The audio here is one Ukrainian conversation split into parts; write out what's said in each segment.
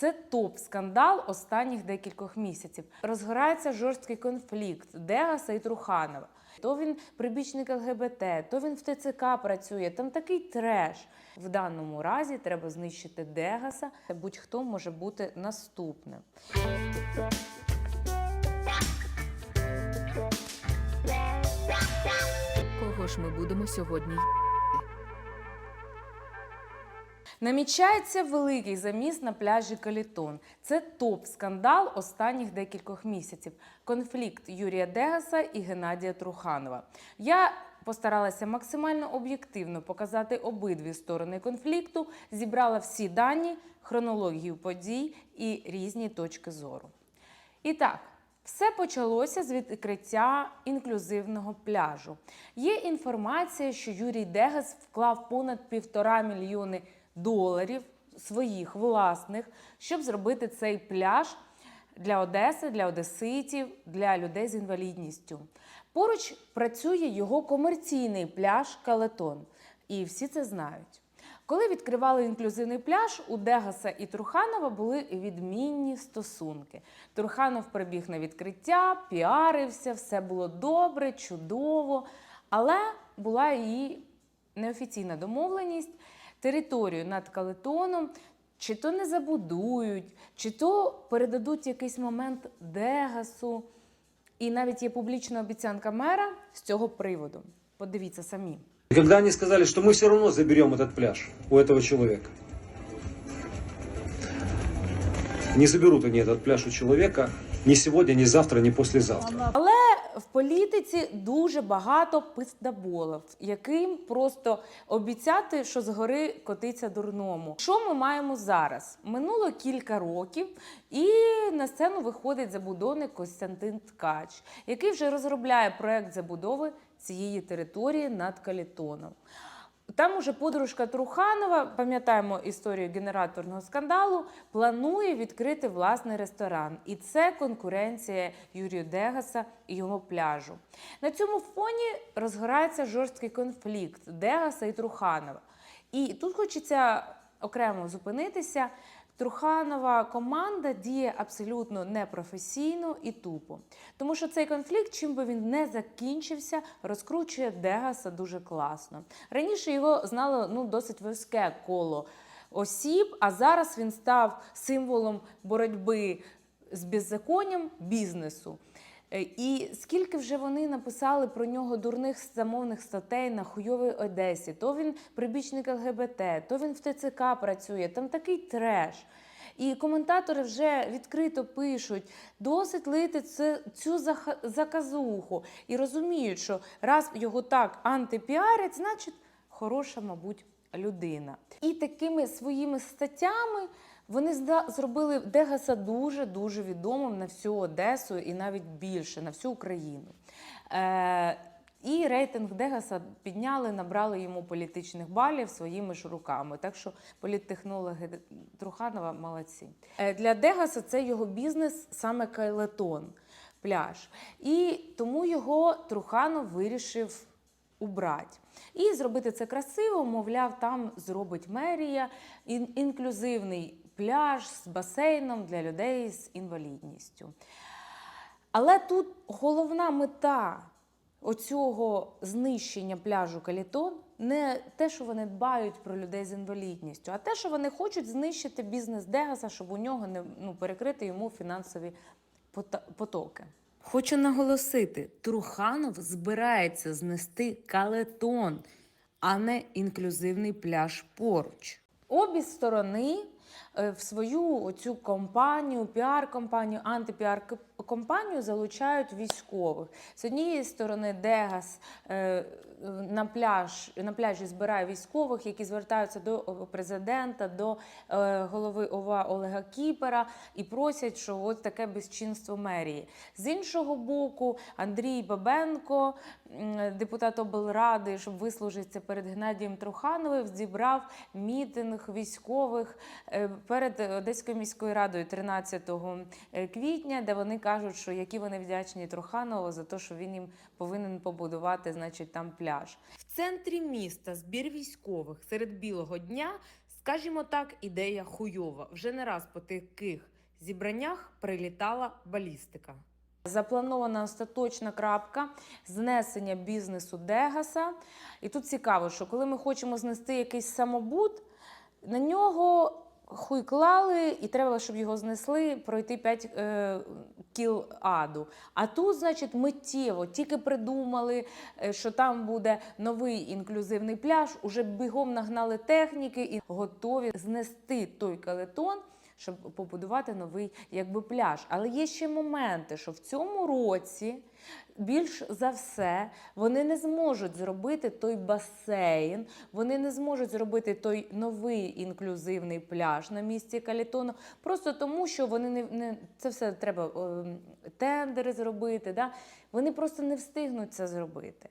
Це топ-скандал останніх декількох місяців. Розгорається жорсткий конфлікт Дегаса і Труханова. То він прибічник ЛГБТ, то він в ТЦК працює. Там такий треш. В даному разі треба знищити Дегаса. Будь-хто може бути наступним. Кого ж ми будемо сьогодні? Намічається великий заміс на пляжі Калітон. Це топ-скандал останніх декількох місяців. Конфлікт Юрія Дегаса і Геннадія Труханова. Я постаралася максимально об'єктивно показати обидві сторони конфлікту, зібрала всі дані, хронологію подій і різні точки зору. І так, все почалося з відкриття інклюзивного пляжу. Є інформація, що Юрій Дегас вклав понад півтора мільйони доларів своїх власних, щоб зробити цей пляж для Одеси, для одеситів, для людей з інвалідністю. Поруч працює його комерційний пляж Калетон, і всі це знають. Коли відкривали інклюзивний пляж, у Дегаса і Труханова були відмінні стосунки. Труханов прибіг на відкриття, піарився, все було добре, чудово. Але була і неофіційна домовленість територію над Калетоном. Чи то не забудують, чи то передадуть якийсь момент Дегасу. І навіть є публічна обіцянка мера з цього приводу. Подивіться самі. И когда они сказали, что мы все равно заберем этот пляж у этого человека. Не заберут они этот пляж у человека ни сегодня, ни завтра, ни послезавтра. Але в політиці дуже багато пиздаболів, яким просто обіцяти, що згори котиться дурному. Що ми маємо зараз? Минуло кілька років, і на сцену виходить забудовник Костянтин Ткач, який вже розробляє проект забудови цієї території над Калітоном. Там уже подружка Труханова, пам'ятаємо історію генераторного скандалу, планує відкрити власний ресторан. І це конкуренція Юрію Дегаса і його пляжу. На цьому фоні розгорається жорсткий конфлікт Дегаса і Труханова. І тут хочеться окремо зупинитися. Труханова команда діє абсолютно непрофесійно і тупо. Тому що цей конфлікт, чим би він не закінчився, розкручує Дегаса дуже класно. Раніше його знало ну, досить вузьке коло осіб, а зараз він став символом боротьби з беззаконням бізнесу. Е, І скільки вже вони написали про нього дурних замовних статей на хуйовій Одесі, то він прибічник ЛГБТ, то він в ТЦК працює, там такий треш. І коментатори вже відкрито пишуть, досить лити цю заказуху і розуміють, що раз його так антипіарять, значить хороша, мабуть, людина. І такими своїми статтями вони зробили Дегаса дуже дуже відомим на всю Одесу і навіть більше на всю Україну. Е, і рейтинг Дегаса підняли, набрали йому політичних балів своїми ж руками. Так що політтехнологи Труханова молодці. Е, Для Дегаса це його бізнес саме Кайлетон, пляж. І тому його Труханов вирішив убрати. І зробити це красиво, мовляв, там зробить мерія ін- інклюзивний пляж з басейном для людей з інвалідністю. Але тут головна мета оцього знищення пляжу Калітон не те, що вони дбають про людей з інвалідністю, а те, що вони хочуть знищити бізнес Дегаса, щоб у нього не ну, перекрити йому фінансові потоки. Хочу наголосити, Труханов збирається знести калетон, а не інклюзивний пляж поруч. Обі сторони в свою цю компанію, піар-компанію, антипіар-компанію залучають військових. З однієї сторони, Дегас е, на, пляж, на пляжі збирає військових, які звертаються до президента, до е, голови ОВА Олега Кіпера і просять, що от таке безчинство мерії. З іншого боку, Андрій Бабенко, депутат облради, щоб вислужитися перед Геннадієм Трухановим, зібрав мітинг військових е, перед Одеською міською радою 13 квітня, де вони кажуть, що які вони вдячні Труханову за те, що він їм повинен побудувати, значить, там пляж. В центрі міста збір військових серед білого дня Скажімо так, ідея хуйова. Вже не раз по таких зібраннях прилітала балістика. Запланована остаточна крапка знесення бізнесу Дегаса. І тут цікаво, що коли ми хочемо знести якийсь самобут, на нього хуй клали, і треба, щоб його знесли, пройти 5 е, кіл аду. А тут, значить, миттєво тільки придумали, е, що там буде новий інклюзивний пляж, уже бігом нагнали техніки і готові знести той калетон. Щоб побудувати новий якби пляж. Але є ще моменти, що в цьому році більш за все вони не зможуть зробити той басейн, вони не зможуть зробити той новий інклюзивний пляж на місці Калітону, просто тому, що вони не, не це все треба тендери зробити. Да? Вони просто не встигнуть це зробити.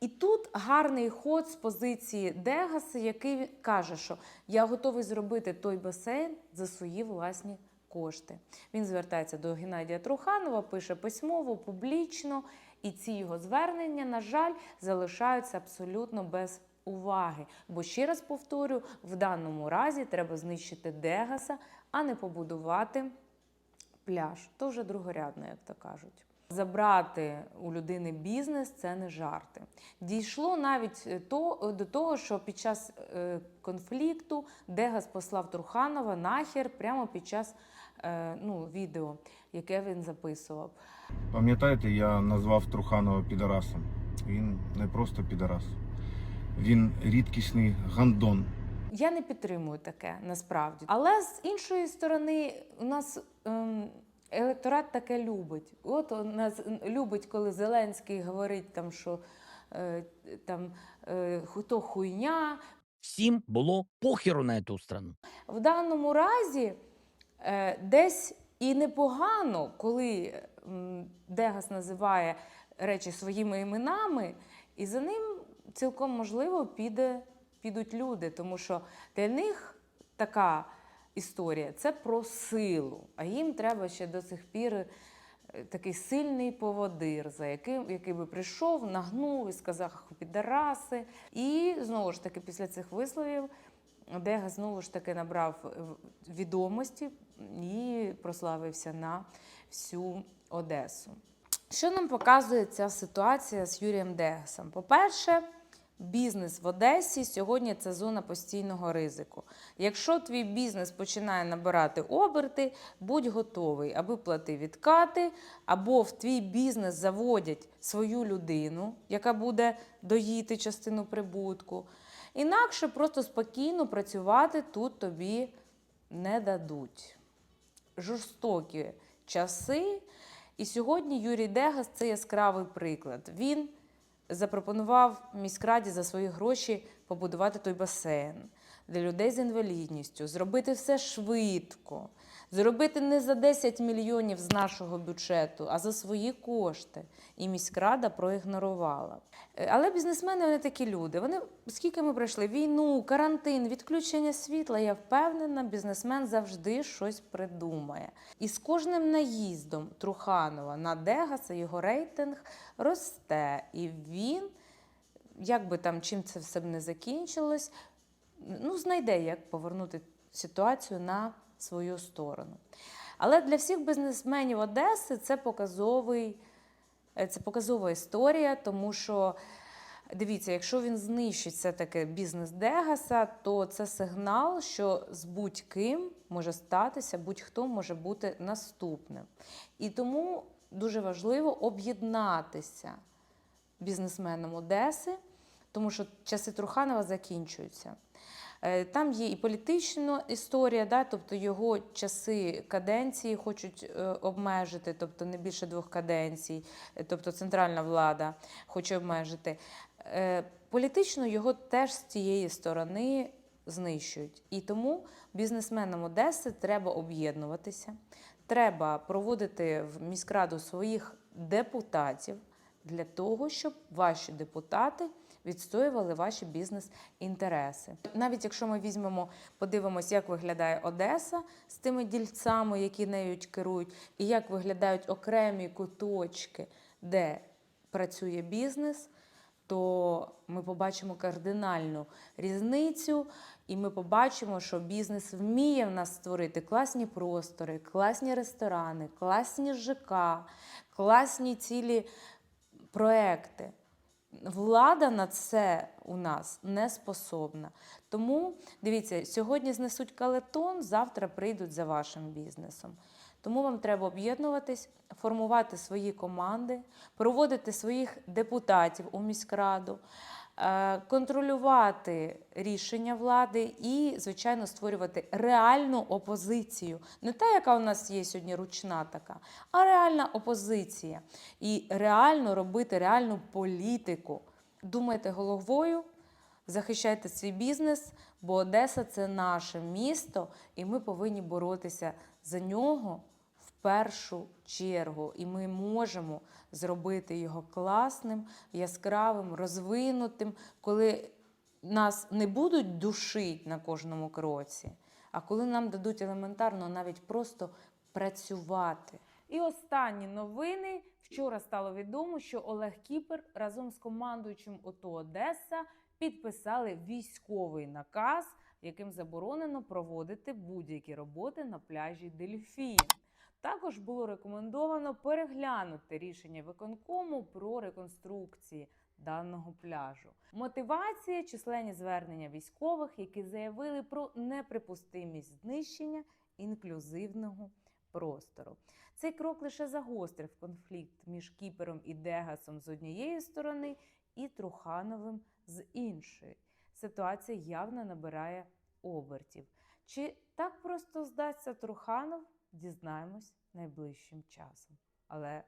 І тут гарний ход з позиції Дегаса, який каже, що я готовий зробити той басейн за свої власні кошти. Він звертається до Геннадія Труханова, пише письмово, публічно, і ці його звернення, на жаль, залишаються абсолютно без уваги. Бо ще раз повторю: в даному разі треба знищити Дегаса, а не побудувати пляж. То вже другорядно, як то кажуть. Забрати у людини бізнес це не жарти. Дійшло навіть е, то, до того, що під час е, конфлікту Дегас послав Труханова нахер прямо під час е, ну, відео, яке він записував. Пам'ятаєте, я назвав Труханова підарасом. Він не просто підарас, він рідкісний гандон. Я не підтримую таке насправді. Але з іншої сторони, у нас ем, електорат таке любить. От у нас любить, коли Зеленський говорить, там, що е, там, е, ху- то хуйня. Всім було похеру на эту страну. В даному разі е, десь і непогано, коли м, Дегас називає речі своїми іменами, і за ним цілком можливо піде, підуть люди, тому що для них така історія це про силу, а їм треба ще до сих пір. е, Такий сильний поводир, за яким який би прийшов, нагнув і сказав підараси. І знову ж таки, після цих висловів Дега знову ж таки набрав е, відомості і прославився на всю Одесу. Що нам показує ця ситуація з Юрієм Дегасом? По-перше, бізнес в Одесі сьогодні це зона постійного ризику. Якщо твій бізнес починає набирати оберти, будь готовий, аби платив відкати, або в твій бізнес заводять свою людину, яка буде доїти частину прибутку. Інакше просто спокійно працювати тут тобі не дадуть. Жорстокі часи. І сьогодні Юрій Дегас це яскравий приклад. Він запропонував міськраді за свої гроші побудувати той басейн для людей з інвалідністю, зробити все швидко, зробити не за 10 мільйонів з нашого бюджету, а за свої кошти. І міськрада проігнорувала. Е, Але бізнесмени вони такі люди. Вони скільки ми пройшли війну, карантин, відключення світла. Я впевнена, бізнесмен завжди щось придумає. І з кожним наїздом Труханова на Дегаса його рейтинг росте. І він, як би там чим це все б не закінчилось, ну, знайде, як повернути ситуацію на свою сторону. Але для всіх бізнесменів Одеси це показовий. Е, Це показова історія, тому що дивіться, якщо він знищить все-таки бізнес Дегаса, то це сигнал, що з будь-ким може статися, будь-хто може бути наступним. І тому дуже важливо об'єднатися бізнесменам Одеси, тому що часи Труханова закінчуються. Е, Там є і політична історія, да, тобто його часи каденції хочуть е, обмежити, тобто не більше двох каденцій, е, тобто центральна влада хоче обмежити. Політично його теж з цієї сторони знищують. І тому бізнесменам Одеси треба об'єднуватися, треба проводити в міськраду своїх депутатів для того, щоб ваші депутати відстоювали ваші бізнес-інтереси. Навіть якщо ми візьмемо, подивимось, як виглядає Одеса з тими дільцями, які нею керують, і як виглядають окремі куточки, де працює бізнес, то ми побачимо кардинальну різницю. і ми побачимо, що бізнес вміє в нас створити класні простори, класні ресторани, класні ЖК, класні цілі проекти. Влада на це у нас не способна. Тому дивіться, сьогодні знесуть калетон, завтра прийдуть за вашим бізнесом. Тому вам треба об'єднуватись, формувати свої команди, проводити своїх депутатів у міськраду, контролювати рішення влади і, звичайно, створювати реальну опозицію. Не та, яка у нас є сьогодні ручна така, а реальна опозиція. І реально робити реальну політику. Думайте головою, захищайте свій бізнес, бо Одеса це наше місто, і ми повинні боротися за нього першу чергу. І ми можемо зробити його класним, яскравим, розвинутим, коли нас не будуть душити на кожному кроці, а коли нам дадуть елементарно навіть просто працювати. І останні новини. Вчора стало відомо, що Олег Кіпер разом з командуючим ОТО Одеса підписали військовий наказ, яким заборонено проводити будь-які роботи на пляжі Дельфін. Також було рекомендовано переглянути рішення виконкому про реконструкції даного пляжу. Мотивація численні звернення військових, які заявили про неприпустимість знищення інклюзивного простору. Цей крок лише загострив конфлікт між Кіпером і Дегасом з однієї сторони і Трухановим з іншої. Ситуація явно набирає обертів. Чи так просто здасться Труханов, дізнаємось найближчим часом. Але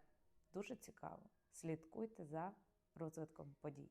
дуже цікаво. Слідкуйте за розвитком подій.